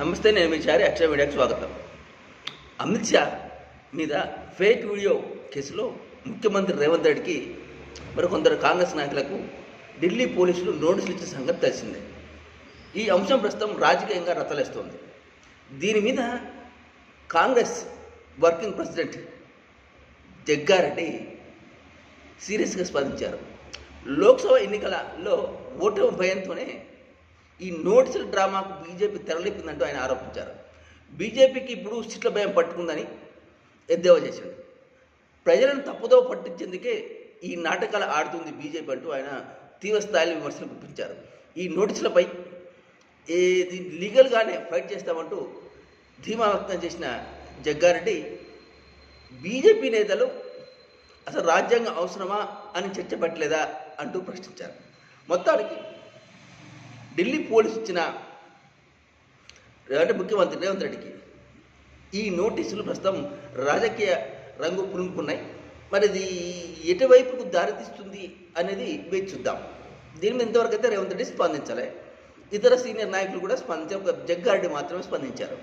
నమస్తే నేను మీ చారి అక్షర మీడియాకి స్వాగతం. అమిత్ షా మీద ఫేక్ వీడియో కేసులో ముఖ్యమంత్రి రేవంత్ రెడ్డికి మరి కొందరు కాంగ్రెస్ నాయకులకు ఢిల్లీ పోలీసులు నోటీసులు ఇచ్చిన సంగతి తెలిసిందే. ఈ అంశం ప్రస్తుతం రాజకీయంగా రతలేస్తోంది. దీని మీద కాంగ్రెస్ వర్కింగ్ ప్రెసిడెంట్ జగ్గారెడ్డి సీరియస్గా స్పందించారు. లోక్సభ ఎన్నికలలో ఓటు భయంతోనే ఈ నోటీసుల డ్రామాకు బీజేపీ తెరలేపిందంటూ ఆయన ఆరోపించారు. బీజేపీకి ఇప్పుడు సీట్ల భయం పట్టుకుందని ఎద్దేవా చేశాడు. ప్రజలను తప్పుదో పట్టించేందుకే ఈ నాటకాలు ఆడుతుంది బీజేపీ అంటూ ఆయన తీవ్ర స్థాయిలో విమర్శలు గుప్పించారు ఈ నోటీసులపై ఏది లీగల్గానే ఫైట్ చేస్తామంటూ ధీమా వ్యక్తం చేసిన జగ్గారెడ్డి బీజేపీ నేతలు అసలు రాజ్యాంగం అవసరమా అని చర్చ పెట్టలేదా అంటూ ప్రశ్నించారు. మొత్తానికి ఢిల్లీ పోలీసు ఇచ్చిన అంటే ముఖ్యమంత్రి రేవంత్ రెడ్డికి ఈ నోటీసులు ప్రస్తుతం రాజకీయ రంగు పులుముకున్నాయి మరి ఇది ఎటువైపుకు దారితీస్తుంది అనేది వేచి చూద్దాం. దీని మీద ఇంతవరకు అయితే రేవంత్ రెడ్డి స్పందించాలి. ఇతర సీనియర్ నాయకులు కూడా స్పందించారు ఒక జగ్గారెడ్డి మాత్రమే స్పందించారు.